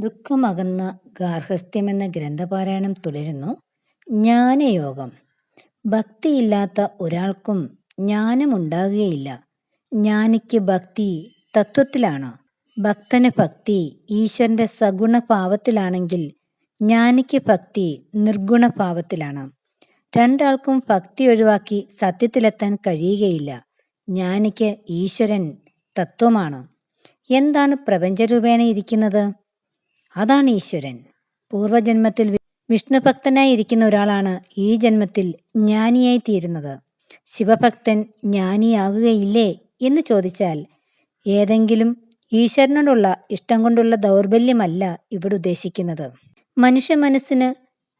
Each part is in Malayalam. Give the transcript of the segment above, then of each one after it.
ദുഃഖമകന്ന ഗാർഹസ്ഥ്യമെന്ന ഗ്രന്ഥപാരായണം തുടരുന്നു. ജ്ഞാനയോഗം. ഭക്തിയില്ലാത്ത ഒരാൾക്കും ജ്ഞാനമുണ്ടാകുകയില്ല. ജ്ഞാനിക്ക് ഭക്തി തത്വത്തിലാണ്. ഭക്തന് ഭക്തി ഈശ്വരന്റെ സഗുണഭാവത്തിലാണെങ്കിൽ ജ്ഞാനിക്ക് ഭക്തി നിർഗുണഭാവത്തിലാണ്. രണ്ടാൾക്കും ഭക്തി ഒഴിവാക്കി സത്യത്തിലെത്താൻ കഴിയുകയില്ല. ജ്ഞാനിക്ക് ഈശ്വരൻ തത്വമാണ്. എന്താണ് പ്രപഞ്ചരൂപേണ ഇരിക്കുന്നത്? അതാണ് ഈശ്വരൻ. പൂർവജന്മത്തിൽ വിഷ്ണുഭക്തനായി ഇരിക്കുന്ന ഒരാളാണ് ഈ ജന്മത്തിൽ ജ്ഞാനിയായി തീരുന്നത് ശിവഭക്തൻ ജ്ഞാനിയാകുകയില്ലേ എന്ന് ചോദിച്ചാൽ ഏതെങ്കിലും ഈശ്വരനോടുള്ള ഇഷ്ടം കൊണ്ടുള്ള ദൗർബല്യമല്ല ഇവിടെ ഉദ്ദേശിക്കുന്നത്. മനുഷ്യ മനസ്സിന്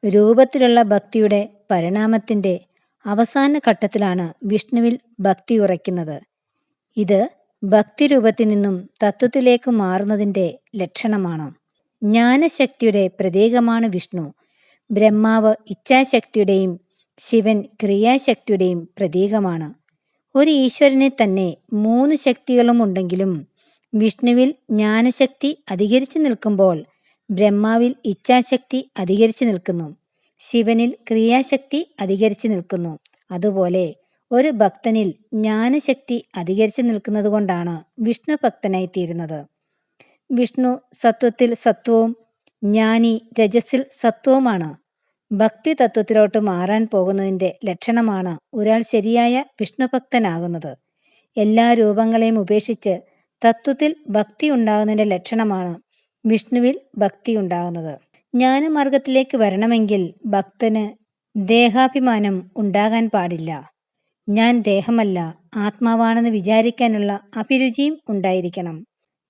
രൂപത്തിലുള്ള ഭക്തിയുടെ പരിണാമത്തിന്റെ അവസാന ഘട്ടത്തിലാണ് വിഷ്ണുവിൽ ഭക്തി ഉറയ്ക്കുന്നത്. ഇത് ഭക്തിരൂപത്തിൽ നിന്നും തത്വത്തിലേക്ക് മാറുന്നതിന്റെ ലക്ഷണമാണ്. ജ്ഞാനശക്തിയുടെ പ്രതീകമാണ് വിഷ്ണു. ബ്രഹ്മാവ് ഇച്ഛാശക്തിയുടെയും ശിവൻ ക്രിയാശക്തിയുടെയും പ്രതീകമാണ്. ഒരു ഈശ്വരനെ തന്നെ മൂന്ന് ശക്തികളും ഉണ്ടെങ്കിലും വിഷ്ണുവിൽ ജ്ഞാനശക്തി അധികരിച്ചു നിൽക്കുമ്പോൾ ബ്രഹ്മാവിൽ ഇച്ഛാശക്തി അധികരിച്ചു നിൽക്കുന്നു. ശിവനിൽ ക്രിയാശക്തി അധികരിച്ചു നിൽക്കുന്നു. അതുപോലെ ഒരു ഭക്തനിൽ ജ്ഞാനശക്തി അധികരിച്ചു നിൽക്കുന്നത് കൊണ്ടാണ് വിഷ്ണു ഭക്തനായി തീരുന്നത് വിഷ്ണു സത്വത്തിൽ സത്വവും ജ്ഞാനി രജസിൽ സത്വവുമാണ്. ഭക്തി തത്വത്തിലോട്ട് മാറാൻ പോകുന്നതിന്റെ ലക്ഷണമാണ് ഒരാൾ ശരിയായ വിഷ്ണുഭക്തനാകുന്നത്. എല്ലാ രൂപങ്ങളെയും ഉപേക്ഷിച്ച് തത്വത്തിൽ ഭക്തി ഉണ്ടാകുന്നതിന്റെ ലക്ഷണമാണ് വിഷ്ണുവിൽ ഭക്തി ഉണ്ടാകുന്നത്. ജ്ഞാനമാർഗത്തിലേക്ക് വരണമെങ്കിൽ ഭക്തന് ദേഹാഭിമാനം ഉണ്ടാകാൻ പാടില്ല. ഞാൻ ദേഹമല്ല ആത്മാവാണെന്ന് വിചാരിക്കാനുള്ള അഭിരുചിയും ഉണ്ടായിരിക്കണം.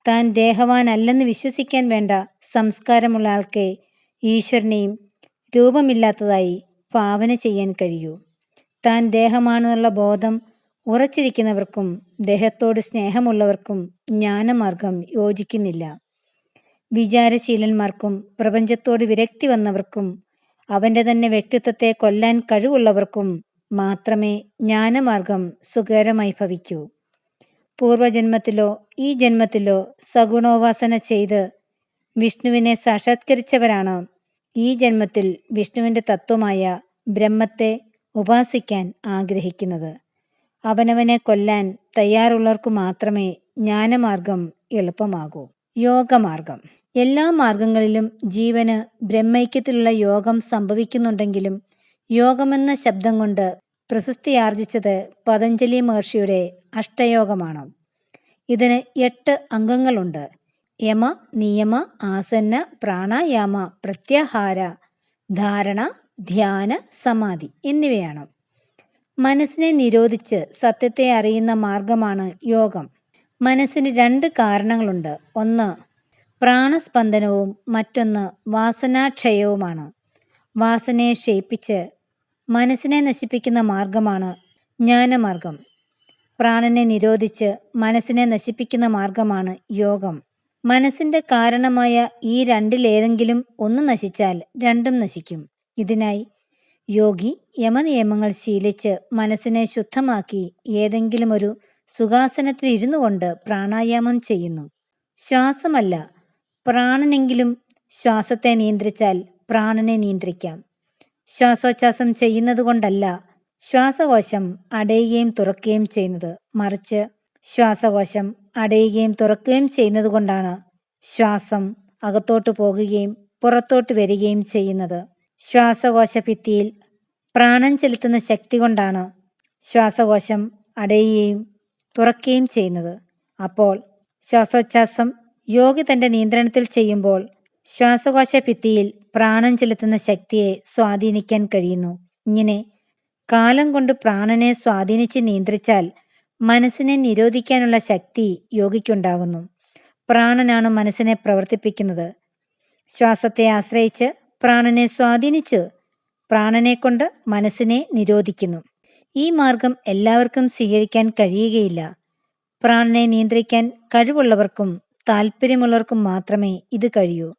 താൻ ദേഹവാനല്ലെന്ന് വിശ്വസിക്കാൻ വേണ്ട സംസ്കാരമുള്ള ആൾക്കെ ഈശ്വരനെയും രൂപമില്ലാത്തതായി ഭാവന ചെയ്യാൻ കഴിയൂ. താൻ ദേഹമാണെന്നുള്ള ബോധം ഉറച്ചിരിക്കുന്നവർക്കും ദേഹത്തോട് സ്നേഹമുള്ളവർക്കും ജ്ഞാനമാർഗം യോജിക്കുന്നില്ല. വിചാരശീലന്മാർക്കും പ്രപഞ്ചത്തോട് വിരക്തി വന്നവർക്കും അവന്റെ തന്നെ വ്യക്തിത്വത്തെ കൊല്ലാൻ കഴിവുള്ളവർക്കും മാത്രമേ ജ്ഞാനമാർഗം സുഖകരമായി ഭവിക്കൂ. പൂർവജന്മത്തിലോ ഈ ജന്മത്തിലോ സഗുണോപാസന ചെയ്ത് വിഷ്ണുവിനെ സാക്ഷാത്കരിച്ചവരാണ്. ഈ ജന്മത്തിൽ വിഷ്ണുവിന്റെ തത്വമായ ബ്രഹ്മത്തെ ഉപാസിക്കാൻ ആഗ്രഹിക്കുന്നത്. അവനവനെ കൊല്ലാൻ തയ്യാറുള്ളവർക്ക് മാത്രമേ ജ്ഞാനമാർഗം എളുപ്പമാകൂ. യോഗമാർഗം. എല്ലാ മാർഗങ്ങളിലും ജീവന് ബ്രഹ്മൈക്യത്തിലുള്ള യോഗം സംഭവിക്കുന്നുണ്ടെങ്കിലും യോഗമെന്ന ശബ്ദം കൊണ്ട് പ്രശസ്തിയാർജിച്ചത് പതഞ്ജലി മഹർഷിയുടെ അഷ്ടയോഗമാണ്. ഇതിന് എട്ട് അംഗങ്ങളുണ്ട്. യമ നിയമ ആസന്ന പ്രാണായാമ പ്രത്യാഹാര ധാരണ ധ്യാന സമാധി എന്നിവയാണ്. മനസ്സിനെ നിരോധിച്ച് സത്യത്തെ അറിയുന്ന മാർഗമാണ് യോഗം. മനസ്സിന് രണ്ട് കാരണങ്ങളുണ്ട്. ഒന്ന് പ്രാണസ്പന്ദനവും മറ്റൊന്ന് വാസനാക്ഷയവുമാണ്. വാസനയെ ക്ഷയിപ്പിച്ച് മനസ്സിനെ നശിപ്പിക്കുന്ന മാർഗമാണ് ജ്ഞാനമാർഗം. പ്രാണനെ നിരോധിച്ച് മനസ്സിനെ നശിപ്പിക്കുന്ന മാർഗമാണ് യോഗം. മനസ്സിന്റെ കാരണമായ ഈ രണ്ടിലേതെങ്കിലും ഒന്ന് നശിച്ചാൽ രണ്ടും നശിക്കും. ഇതിനായി യോഗി യമനിയമങ്ങൾ ശീലിച്ച് മനസ്സിനെ ശുദ്ധമാക്കി ഏതെങ്കിലും ഒരു സുഖാസനത്തിൽ ഇരുന്നു കൊണ്ട് പ്രാണായാമം ചെയ്യുന്നു. ശ്വാസമല്ല പ്രാണനെങ്കിലും ശ്വാസത്തെ നിയന്ത്രിച്ചാൽ പ്രാണനെ നിയന്ത്രിക്കാം. ശ്വാസോച്ഛ്വാസം ചെയ്യുന്നത് കൊണ്ടല്ല ശ്വാസകോശം അടയുകയും തുറക്കുകയും ചെയ്യുന്നത്. മറിച്ച് ശ്വാസകോശം അടയുകയും തുറക്കുകയും ചെയ്യുന്നത് കൊണ്ടാണ് ശ്വാസം അകത്തോട്ട് പോകുകയും പുറത്തോട്ട് വരികയും ചെയ്യുന്നത്. ശ്വാസകോശ ഭിത്തിയിൽ പ്രാണൻ ചെലുത്തുന്ന ശക്തി കൊണ്ടാണ് ശ്വാസകോശം അടയുകയും തുറക്കുകയും ചെയ്യുന്നത്. അപ്പോൾ ശ്വാസോച്ഛ്വാസം യോഗി തന്റെ നിയന്ത്രണത്തിൽ ചെയ്യുമ്പോൾ ശ്വാസകോശ ഭിത്തിയിൽ പ്രാണൻ ചെലുത്തുന്ന ശക്തിയെ സ്വാധീനിക്കാൻ കഴിയുന്നു. ഇങ്ങനെ കാലം കൊണ്ട് പ്രാണനെ സ്വാധീനിച്ച് നിയന്ത്രിച്ചാൽ മനസ്സിനെ നിരോധിക്കാനുള്ള ശക്തി യോഗിക്കുണ്ടാകുന്നു. പ്രാണനാണ് മനസ്സിനെ പ്രവർത്തിപ്പിക്കുന്നത്. ശ്വാസത്തെ ആശ്രയിച്ച് പ്രാണനെ സ്വാധീനിച്ച് പ്രാണനെ കൊണ്ട് മനസ്സിനെ നിരോധിക്കുന്നു. ഈ മാർഗം എല്ലാവർക്കും സ്വീകരിക്കാൻ കഴിയുകയില്ല. പ്രാണനെ നിയന്ത്രിക്കാൻ കഴിവുള്ളവർക്കും താല്പര്യമുള്ളവർക്കും മാത്രമേ ഇത് കഴിയൂ.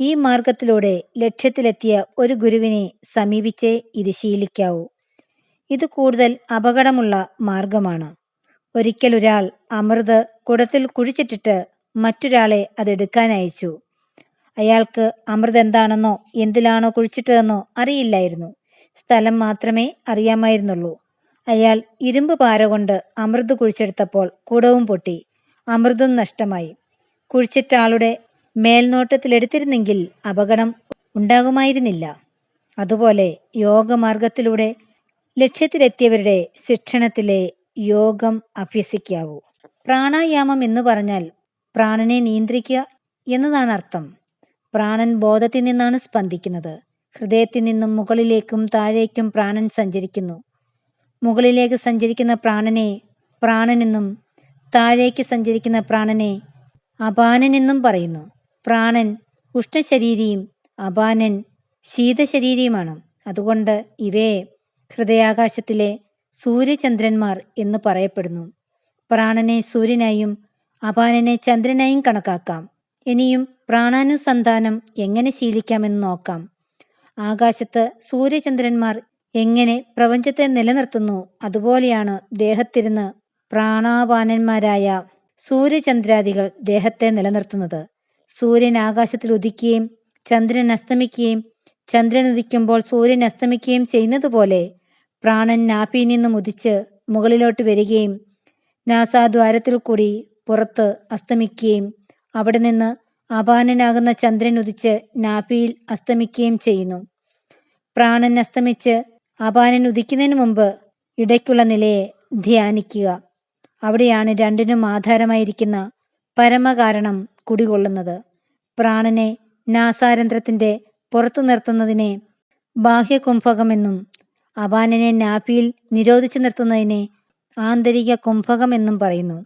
ഈ മാർഗത്തിലൂടെ ലക്ഷ്യത്തിലെത്തിയ ഒരു ഗുരുവിനെ സമീപിച്ചേ ഇത് ശീലിക്കാവൂ. ഇത് കൂടുതൽ അപകടമുള്ള മാർഗമാണ് ഒരിക്കൽ ഒരാൾ അമൃത് കുടത്തിൽ കുഴിച്ചിട്ടിട്ട് മറ്റൊരാളെ അതെടുക്കാൻ അയച്ചു. അയാൾക്ക് അമൃത് എന്താണെന്നോ എന്തിലാണോ കുഴിച്ചിട്ടതെന്നോ അറിയില്ലായിരുന്നു. സ്ഥലം മാത്രമേ അറിയാമായിരുന്നുള്ളൂ. അയാൾ ഇരുമ്പ് പാര കൊണ്ട് അമൃത് കുഴിച്ചെടുത്തപ്പോൾ കുടവും പൊട്ടി. അമൃതും നഷ്ടമായി. കുഴിച്ചിട്ട ആളുടെ മേൽനോട്ടത്തിലെടുത്തിരുന്നെങ്കിൽ അപകടം ഉണ്ടാകുമായിരുന്നില്ല. അതുപോലെ യോഗമാർഗത്തിലൂടെ ലക്ഷ്യത്തിലെത്തിയവരുടെ ശിക്ഷണത്തിലെ യോഗം അഭ്യസിക്കാവൂ. പ്രാണായാമം എന്ന് പറഞ്ഞാൽ പ്രാണനെ നിയന്ത്രിക്കുക എന്നതാണ് അർത്ഥം. പ്രാണൻ ബോധത്തിൽ നിന്നാണ് സ്പന്ദിക്കുന്നത്. ഹൃദയത്തിൽ നിന്നും മുകളിലേക്കും താഴേക്കും പ്രാണൻ സഞ്ചരിക്കുന്നു. മുകളിലേക്ക് സഞ്ചരിക്കുന്ന പ്രാണനെ പ്രാണനെന്നും താഴേക്ക് സഞ്ചരിക്കുന്ന പ്രാണനെ അപാനനെന്നും പറയുന്നു. പ്രാണൻ ഉഷ്ണശരീരിയും അപാനൻ ശീതശരീരിയുമാണ്. അതുകൊണ്ട് ഇവയെ ഹൃദയാകാശത്തിലെ സൂര്യചന്ദ്രന്മാർ എന്ന് പറയപ്പെടുന്നു. പ്രാണനെ സൂര്യനായും അപാനനെ ചന്ദ്രനായും കണക്കാക്കാം. ഇനിയും പ്രാണാനുസന്ധാനം എങ്ങനെ ശീലിക്കാമെന്ന് നോക്കാം. ആകാശത്ത് സൂര്യചന്ദ്രന്മാർ എങ്ങനെ പ്രപഞ്ചത്തെ നിലനിർത്തുന്നു അതുപോലെയാണ് ദേഹത്തിരുന്ന് പ്രാണാപാനന്മാരായ സൂര്യചന്ദ്രാദികൾ ദേഹത്തെ നിലനിർത്തുന്നത്. സൂര്യൻ ആകാശത്തിൽ ഉദിക്കുകയും ചന്ദ്രൻ അസ്തമിക്കുകയും ചന്ദ്രൻ ഉദിക്കുമ്പോൾ സൂര്യൻ അസ്തമിക്കുകയും ചെയ്യുന്നതുപോലെ പ്രാണൻ നാഭിയിൽ നിന്നും ഉദിച്ച് മുകളിലോട്ട് വരികയും നാസാദ്വാരത്തിൽ കൂടി പുറത്ത് അസ്തമിക്കുകയും അവിടെ നിന്ന് അപാനനാകുന്ന ചന്ദ്രൻ ഉദിച്ച് നാഭിയിൽ അസ്തമിക്കുകയും ചെയ്യുന്നു. പ്രാണൻ അസ്തമിച്ച് അപാനൻ ഉദിക്കുന്നതിന് മുമ്പ് ഇടയ്ക്കുള്ള നിലയെ ധ്യാനിക്കുക. അവിടെയാണ് രണ്ടിനും ആധാരമായിരിക്കുന്ന പരമകാരണം കുടികൊള്ളുന്നത്. പ്രാണനെ നാസാരന്ധ്രത്തിന്റെ പുറത്തു നിർത്തുന്നതിനെ ബാഹ്യകുംഭകമെന്നും അപാനനെ നാഭിയിൽ നിരോധിച്ചു നിർത്തുന്നതിനെ ആന്തരിക കുംഭകമെന്നും പറയുന്നു.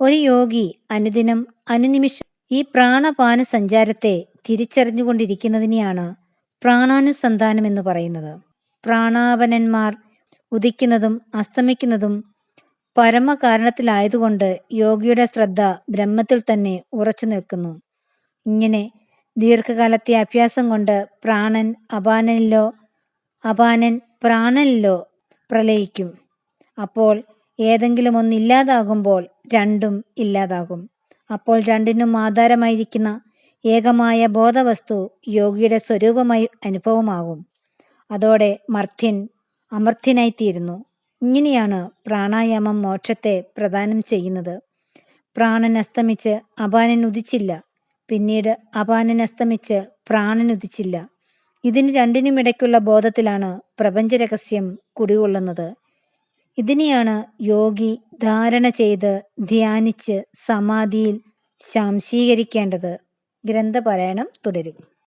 ഒരു യോഗി അനുദിനം അനുനിമിഷം ഈ പ്രാണപാന സഞ്ചാരത്തെ തിരിച്ചറിഞ്ഞുകൊണ്ടിരിക്കുന്നതിനെയാണ് പ്രാണാനുസന്ധാനം എന്ന് പറയുന്നത്. പ്രാണാപനന്മാർ ഉദിക്കുന്നതും അസ്തമിക്കുന്നതും പരമകാരണത്തിലായതുകൊണ്ട് യോഗിയുടെ ശ്രദ്ധ ബ്രഹ്മത്തിൽ തന്നെ ഉറച്ചു നിൽക്കുന്നു. ഇങ്ങനെ ദീർഘകാലത്തെ അഭ്യാസം കൊണ്ട് പ്രാണൻ അപാനനിലോ അപാനൻ പ്രാണനിലോ പ്രലയിക്കും അപ്പോൾ ഏതെങ്കിലും ഒന്നില്ലാതാകുമ്പോൾ രണ്ടും ഇല്ലാതാകും. അപ്പോൾ രണ്ടിനും ആധാരമായിരിക്കുന്ന ഏകമായ ബോധവസ്തു യോഗിയുടെ സ്വരൂപമായി അനുഭവമാകും. അതോടെ മർത്യൻ അമർത്യനായിത്തീരുന്നു. ഇങ്ങനെയാണ് പ്രാണായാമം മോക്ഷത്തെ പ്രദാനം ചെയ്യുന്നത്. പ്രാണൻ അസ്തമിച്ച് അപാനൻ ഉദിച്ചില്ല. പിന്നീട് അപാനൻ അസ്തമിച്ച് പ്രാണൻ ഉദിച്ചില്ല. ഇതിന് രണ്ടിനും ഇടയ്ക്കുള്ള ബോധത്തിലാണ് പ്രപഞ്ചരഹസ്യം കുടികൊള്ളുന്നത്. ഇതിനെയാണ് യോഗി ധാരണ ചെയ്ത് ധ്യാനിച്ച് സമാധിയിൽ ശാംശീകരിക്കേണ്ടത്. ഗ്രന്ഥപാരായണം തുടരും.